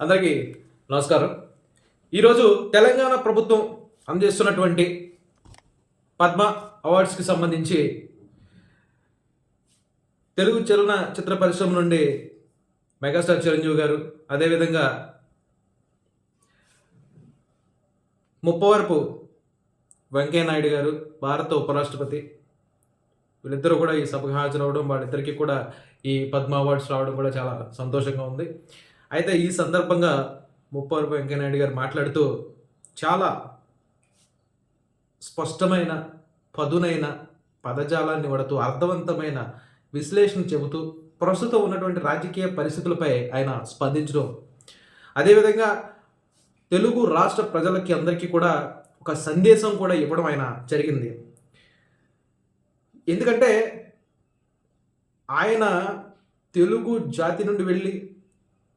అందరికీ నమస్కారం. ఈరోజు తెలంగాణ ప్రభుత్వం అందజేస్తున్నటువంటి పద్మ అవార్డ్స్కి సంబంధించి తెలుగు చలన చిత్ర పరిశ్రమ నుండి మెగాస్టార్ చిరంజీవి గారు అదేవిధంగా ముప్పవరపు వెంకయ్యనాయుడు గారు భారత ఉపరాష్ట్రపతి వీళ్ళిద్దరూ కూడా ఈ సభకు హాజరవడం వాళ్ళిద్దరికీ కూడా ఈ పద్మ అవార్డ్స్ రావడం కూడా చాలా సంతోషంగా ఉంది. అయితే ఈ సందర్భంగా ముప్పవరపు వెంకయ్యనాయుడు గారు మాట్లాడుతూ చాలా స్పష్టమైన పదునైన పదజాలాన్ని వాడుతూ అర్థవంతమైన విశ్లేషణ చెబుతూ ప్రస్తుతం ఉన్నటువంటి రాజకీయ పరిస్థితులపై ఆయన స్పందించడం. అదేవిధంగా తెలుగు రాష్ట్ర ప్రజలకి అందరికీ కూడా ఒక సందేశం కూడా ఇవ్వడం ఆయన జరిగింది. ఎందుకంటే ఆయన తెలుగు జాతి నుండి వెళ్ళి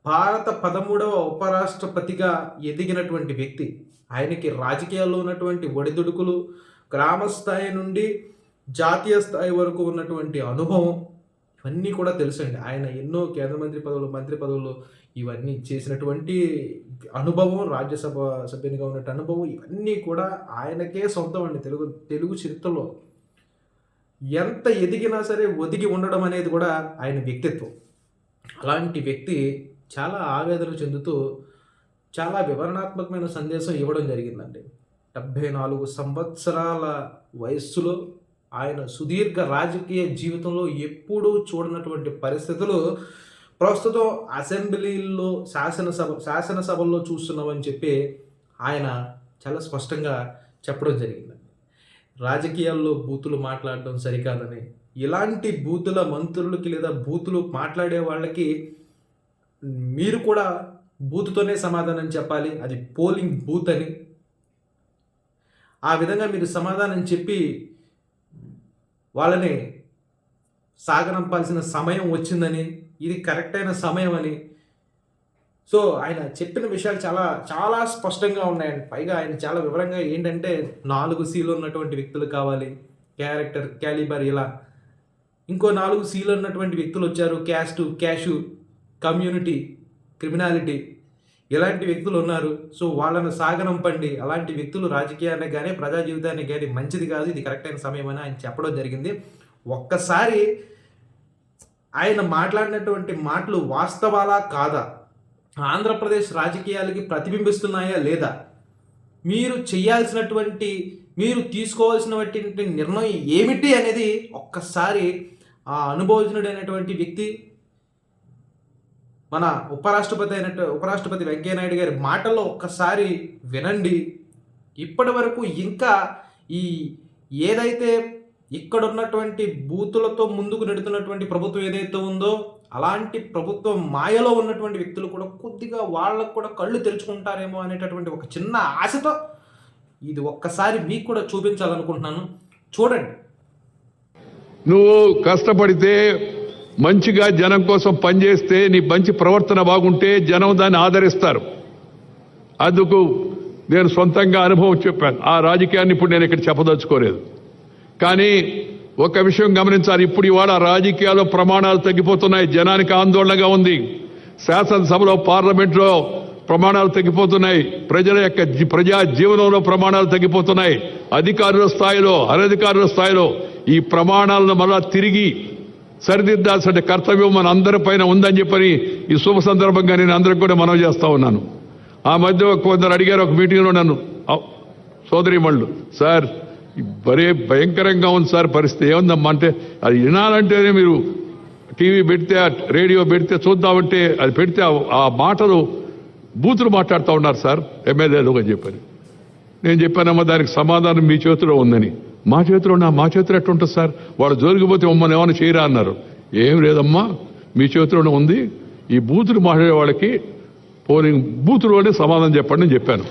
భారత పదమూడవ ఉపరాష్ట్రపతిగా ఎదిగినటువంటి వ్యక్తి. ఆయనకి రాజకీయాల్లో ఉన్నటువంటి ఒడిదుడుకులు గ్రామ స్థాయి నుండి జాతీయ స్థాయి వరకు ఉన్నటువంటి అనుభవం ఇవన్నీ కూడా తెలుసండి. ఆయన ఎన్నో కేంద్ర మంత్రి పదవులు మంత్రి పదవులు ఇవన్నీ చేసినటువంటి అనుభవం రాజ్యసభ సభ్యునిగా ఉన్నట్టు అనుభవం ఇవన్నీ కూడా ఆయనకే సొంతం అండి తెలుగు తెలుగు చరిత్రలో. ఎంత ఎదిగినా సరే ఒదిగి ఉండడం అనేది కూడా ఆయన వ్యక్తిత్వం. అలాంటి వ్యక్తి చాలా ఆవేదన చెందుతూ చాలా వివరణాత్మకమైన సందేశం ఇవ్వడం జరిగిందండి. డెబ్భై నాలుగు సంవత్సరాల వయస్సులో ఆయన సుదీర్ఘ రాజకీయ జీవితంలో ఎప్పుడూ చూడనటువంటి పరిస్థితులు ప్రస్తుతం అసెంబ్లీల్లో శాసనసభ శాసనసభల్లో చూస్తున్నామని చెప్పి ఆయన చాలా స్పష్టంగా చెప్పడం జరిగిందండి. రాజకీయాల్లో బూతులు మాట్లాడడం సరికాదని ఇలాంటి బూతుల మంత్రులకి లేదా బూతులు మాట్లాడే వాళ్ళకి మీరు కూడా బూత్తోనే సమాధానం చెప్పాలి. అది పోలింగ్ బూత్ అని. ఆ విధంగా మీరు సమాధానం చెప్పి వాళ్ళని సాగనంపాల్సిన సమయం వచ్చిందని ఇది కరెక్ట్ అయిన సమయం అని. సో ఆయన చెప్పిన విషయాలు చాలా చాలా స్పష్టంగా ఉన్నాయండి. పైగా ఆయన చాలా వివరంగా ఏంటంటే నాలుగు సీలు ఉన్నటువంటి వ్యక్తులు కావాలి. క్యారెక్టర్ క్యాలిబర్ ఇలా. ఇంకో నాలుగు సీలు ఉన్నటువంటి వ్యక్తులు వచ్చారు. Caste cash. కమ్యూనిటీ క్రిమినాలిటీ ఇలాంటి వ్యక్తులు ఉన్నారు. సో వాళ్ళను సాగనంపండి. అలాంటి వ్యక్తులు రాజకీయానికి కానీ ప్రజా జీవితానికి కానీ మంచిది కాదు. ఇది కరెక్ట్ అయిన సమయం అని ఆయన చెప్పడం జరిగింది. ఒక్కసారి ఆయన మాట్లాడినటువంటి మాటలు వాస్తవాలా కాదా? ఆంధ్రప్రదేశ్ రాజకీయాలకి ప్రతిబింబిస్తున్నాయా లేదా? మీరు చేయాల్సినటువంటి మీరు తీసుకోవాల్సినటువంటి నిర్ణయం ఏమిటి అనేది ఒక్కసారి ఆ అనుభవజ్ఞుడైనటువంటి వ్యక్తి మన ఉపరాష్ట్రపతి అయినట్టు ఉపరాష్ట్రపతి వెంకయ్యనాయుడు గారి మాటల్లో ఒక్కసారి వినండి. ఇప్పటి వరకు ఇంకా ఈ ఏదైతే ఇక్కడ ఉన్నటువంటి బూతులతో ముందుకు నెడుతున్నటువంటి ప్రభుత్వం ఏదైతే ఉందో అలాంటి ప్రభుత్వం మాయలో ఉన్నటువంటి వ్యక్తులు కూడా కొద్దిగా వాళ్ళకు కూడా కళ్ళు తెరుచుకుంటారేమో అనేటటువంటి ఒక చిన్న ఆశతో ఇది ఒక్కసారి మీకు కూడా చూపించాలనుకుంటున్నాను. చూడండి. నువ్వు కష్టపడితే మంచిగా జనం కోసం పనిచేస్తే నీ మంచి ప్రవర్తన బాగుంటే జనం దాన్ని ఆదరిస్తారు. అందుకు నేను సొంతంగా అనుభవం చెప్పాను. ఆ రాజకీయాన్ని ఇప్పుడు నేను ఇక్కడ చెప్పదలుచుకోలేదు. కానీ ఒక విషయం గమనించాలి. ఇప్పుడు ఇవాళ రాజకీయాల్లో ప్రమాణాలు తగ్గిపోతున్నాయి. జనానికి ఆందోళనగా ఉంది. శాసనసభలో పార్లమెంట్లో ప్రమాణాలు తగ్గిపోతున్నాయి. ప్రజల యొక్క ప్రజా జీవనంలో ప్రమాణాలు తగ్గిపోతున్నాయి. అధికారుల స్థాయిలో అనధికారుల స్థాయిలో ఈ ప్రమాణాలను మళ్ళా తిరిగి సరిదిద్దాల్సిన కర్తవ్యం మన అందరిపైన ఉందని చెప్పని ఈ శుభ సందర్భంగా నేను అందరికి కూడా మనవి చేస్తా ఉన్నాను. ఆ మధ్య కొందరు అడిగారు ఒక మీటింగ్లో నన్ను "అవ్, సోదరిమణులు సార్ భరే భయంకరంగా ఉంది సార్ పరిస్థితి ఏముందమ్మా? అంటే అది వినాలంటేనే మీరు టీవీ పెడితే రేడియో పెడితే చూద్దామంటే అది పెడితే ఆ- ఆ మాటలు బూతులు మాట్లాడుతూ ఉన్నారు సార్ ఎమ్మెల్యేలు అని చెప్పని. నేను చెప్పానమ్మా దానికి సమాధానం మీ చేతిలో ఉందని. మా చేతిలో నా మా చేతిలో ఎట్టుంటుంది సార్? వాడు జోలికిపోతే మమ్మల్ని ఏమైనా చేయరా అన్నారు. ఏం లేదమ్మా మీ చేతిలోనే ఉంది. ఈ బూతులు మాట్లాడే వాళ్ళకి పోలింగ్ బూతులోనే సమాధానం చెప్పండి అని చెప్పాను.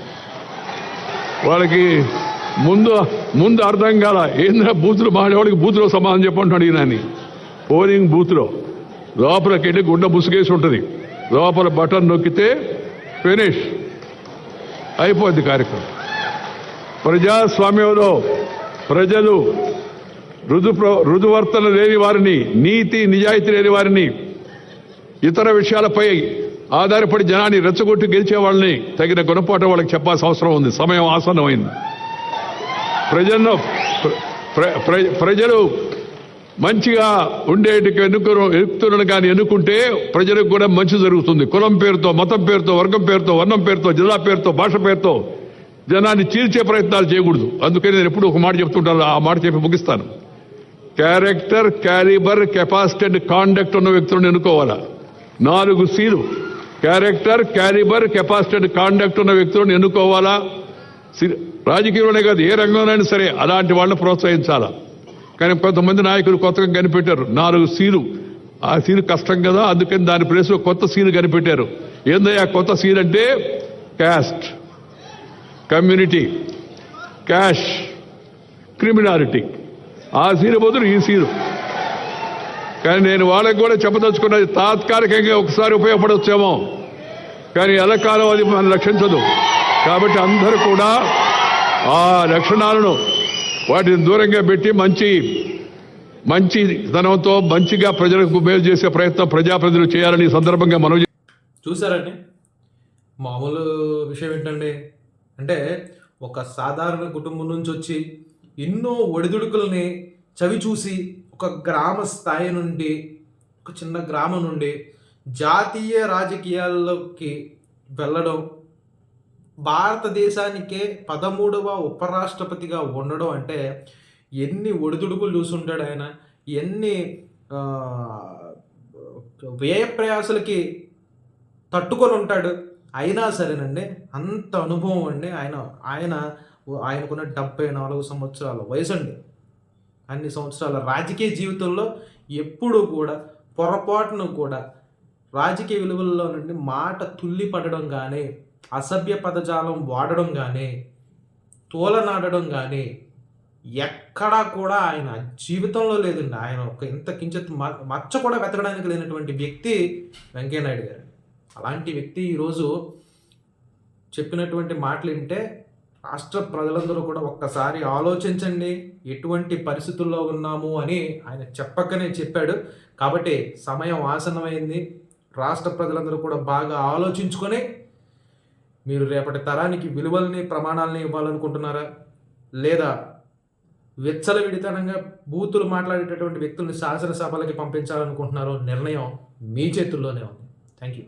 వాళ్ళకి ముందు ముందు అర్థం కాల ఏంద్రా బూతులు మాట్లాడేవాడికి బూతులో సమాధానం చెప్పండి అడిగినాని పోలింగ్ బూత్లో లోపలికి వెళ్ళి గుండె ముసుగేసి ఉంటుంది. లోపల బటన్ నొక్కితే ఫినిష్. అయిపోద్ది కార్యక్రమం. ప్రజాస్వామ్యంలో ప్రజలు రుజు రుజువర్తన లేని వారిని నీతి నిజాయితీ లేని వారిని ఇతర విషయాలపై ఆధారపడి జనాన్ని రెచ్చగొట్టి గెలిచే వాళ్ళని తగిన గుణపాఠం వాళ్ళకి చెప్పాల్సిన అవసరం ఉంది. సమయం ఆసన్నమైంది. ప్రజలను ప్ర- ప్ర- ప్రజలు మంచిగా ఉండేటికి ఎన్నుకున్న ఎన్నుకున్న కానీ ఎన్నుకుంటే ప్రజలకు కూడా మంచి జరుగుతుంది. కులం పేరుతో మతం పేరుతో వర్గం పేరుతో వర్ణం పేరుతో జిల్లా పేరుతో భాష పేరుతో జనాన్ని చీల్చే ప్రయత్నాలు చేయకూడదు. అందుకని నేను ఎప్పుడు ఒక మాట చెప్తుంటాను ఆ మాట చెప్పి ముగిస్తాను. Character calibre capacity and conduct ఉన్న వ్యక్తులను ఎన్నుకోవాలా? నాలుగు seal. Character calibre capacity and conduct ఉన్న వ్యక్తులను ఎన్నుకోవాలా? రాజకీయంలోనే కాదు ఏ రంగంలోనైనా సరే అలాంటి వాళ్ళని ప్రోత్సహించాలా? కానీ కొంతమంది నాయకులు కొత్తగా కనిపెట్టారు నాలుగు సీలు. ఆ సీలు కష్టం కదా అందుకని దాని ప్లేస్లో కొత్త సీలు కనిపెట్టారు. ఏందయ్యా కొత్త సీల్ అంటే క్యాస్ట్. Community cash criminality. ఆ సీరు బదులు ఈ సీరు. కానీ నేను వాళ్ళకి కూడా చెప్పదలుచుకున్నది తాత్కాలికంగా ఒకసారి ఉపయోగపడవచ్చేమో కానీ ఎలకాలం అది మనం రక్షించదు. కాబట్టి అందరూ కూడా ఆ లక్షణాలను వాటిని దూరంగా పెట్టి మంచి మంచి ధనంతో మంచిగా ప్రజలకు మేలు చేసే ప్రయత్నం ప్రజాప్రతినిధులు చేయాలని ఈ సందర్భంగా మనం చూసారండి? మామూలు విషయం ఏంటండి అంటే ఒక సాధారణ కుటుంబం నుంచి వచ్చి ఎన్నో ఒడిదుడుకుల్ని చవి చూసి ఒక గ్రామ స్థాయి నుండి ఒక చిన్న గ్రామం నుండి జాతీయ రాజకీయాల్లోకి వెళ్ళడం భారతదేశానికే పదమూడవ ఉపరాష్ట్రపతిగా ఉండడం అంటే ఎన్ని ఒడిదుడుకులు చూసుంటాడు ఆయన ఎన్ని వ్యయ ప్రయాసలకి తట్టుకొని ఉంటాడు. అయినా సరేనండి అంత అనుభవం అండి. ఆయన ఆయన ఆయనకున్న డెబ్బై నాలుగు సంవత్సరాల వయసు అండి అన్ని సంవత్సరాల రాజకీయ జీవితంలో ఎప్పుడూ కూడా పొరపాటును కూడా రాజకీయ విలువల్లో నుండి మాట తుల్లి పడడం కానీ అసభ్య పదజాలం వాడడం కానీ తోలనాడడం కానీ ఎక్కడా కూడా ఆయన జీవితంలో లేదండి. ఆయన ఒక ఇంత కించిత్ మ- మచ్చ కూడా వెతకడానికి లేనటువంటి వ్యక్తి వెంకయ్యనాయుడు గారు. అలాంటి వ్యక్తి ఈరోజు చెప్పినటువంటి మాటలు వింటే రాష్ట్ర ప్రజలందరూ కూడా ఒక్కసారి ఆలోచించండి ఎటువంటి పరిస్థితుల్లో ఉన్నాము అని ఆయన చెప్పకనే చెప్పాడు. కాబట్టి సమయం ఆసన్నమైంది. రాష్ట్ర ప్రజలందరూ కూడా బాగా ఆలోచించుకొని మీరు రేపటి తరానికి విలువల్ని ప్రమాణాలని ఇవ్వాలనుకుంటున్నారా? లేదా వెచ్చల విడితనంగా బూతులు మాట్లాడేటటువంటి వ్యక్తుల్ని శాసనసభలకి పంపించాలనుకుంటున్నారో నిర్ణయం మీ చేతుల్లోనే ఉంది. Thank you